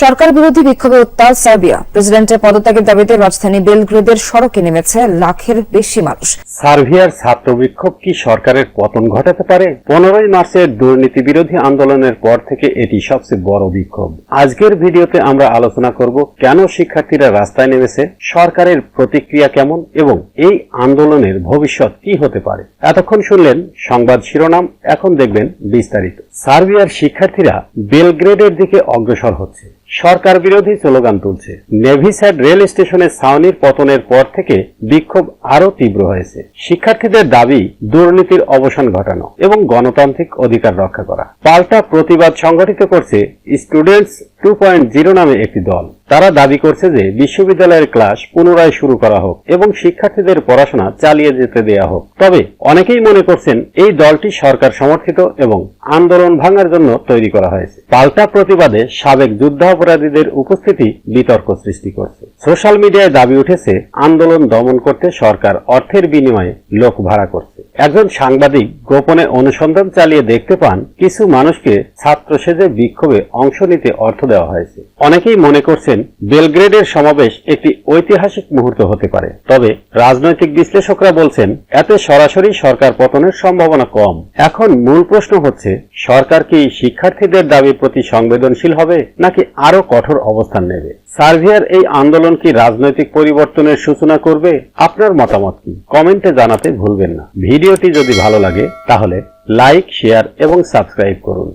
সরকার বিরোধী বিক্ষোভে উত্তাল সার্বিয়া। প্রেসিডেন্টের পদত্যাগের দাবিতে রাজধানী বেলগ্রেদের সড়কে নেমেছে লাখের বেশি মানুষ। সার্বিয়ার ছাত্র বিক্ষোভ কি সরকারের পতন ঘটাতে পারে? পনেরোই মার্চের দুর্নীতি বিরোধী আন্দোলনের পর থেকে এটি সবচেয়ে বড় বিক্ষোভ। আজকের ভিডিওতে আমরা আলোচনা করব কেন শিক্ষার্থীরা রাস্তায় নেমেছে, সরকারের প্রতিক্রিয়া কেমন এবং এই আন্দোলনের ভবিষ্যৎ কি হতে পারে। এতক্ষণ শুনলেন সংবাদ শিরোনাম, এখন দেখবেন বিস্তারিত। সার্বিয়ার শিক্ষার্থীরা বেলগ্রেডের দিকে অগ্রসর হচ্ছে। সরকার বিরোধী স্লোগান তুলছে। নেভিস্যাড রেল স্টেশনের সাউনির পতনের পর থেকে বিক্ষোভ আরও তীব্র হয়েছে। শিক্ষার্থীদের দাবি, দুর্নীতির অবসান ঘটানো এবং গণতান্ত্রিক অধিকার রক্ষা করা। পাল্টা প্রতিবাদ সংগঠিত করছে স্টুডেন্টস টু পয়েন্ট জিরো নামে একটি দল। তারা দাবি করছে যে বিশ্ববিদ্যালয়ের ক্লাস পুনরায় শুরু করা হোক এবং শিক্ষার্থীদের পড়াশোনা চালিয়ে যেতে দেয়া হোক। তবে অনেকেই মনে করছেন এই দলটি সরকার সমর্থিত এবং আন্দোলন ভাঙার জন্য তৈরি করা হয়েছে। পাল্টা প্রতিবাদে সাবেক যুদ্ধাপরাধীদের উপস্থিতি বিতর্ক সৃষ্টি করছে। সোশ্যাল মিডিয়ায় দাবি উঠেছে, আন্দোলন দমন করতে সরকার অর্থের বিনিময়ে লোক ভাড়া করছে। একজন সাংবাদিক গোপনে অনুসন্ধান চালিয়ে দেখতে পান, কিছু মানুষকে ছাত্র সেজে বিক্ষোভে অংশ নিতে অর্থ দেওয়া হয়েছে। অনেকেই মনে করছেন বেলগ্রেডের সমাবেশ একটি ঐতিহাসিক মুহূর্ত হতে পারে। তবে রাজনৈতিক বিশ্লেষকরা বলছেন, এতে সরাসরি সরকার পতনের সম্ভাবনা কম। এখন মূল প্রশ্ন হচ্ছে, সরকার কি শিক্ষার্থীদের দাবির প্রতি সংবেদনশীল হবে, নাকি আরও কঠোর অবস্থান নেবে? সার্ভিয়ার এই আন্দোলন কি রাজনৈতিক পরিবর্তনের সূচনা করবে? আপনার মতামত কি? কমেন্টে জানাতে ভুলবেন না। ভিডিওটি যদি ভালো লাগে, তাহলে লাইক, শেয়ার এবং সাবস্ক্রাইব করুন।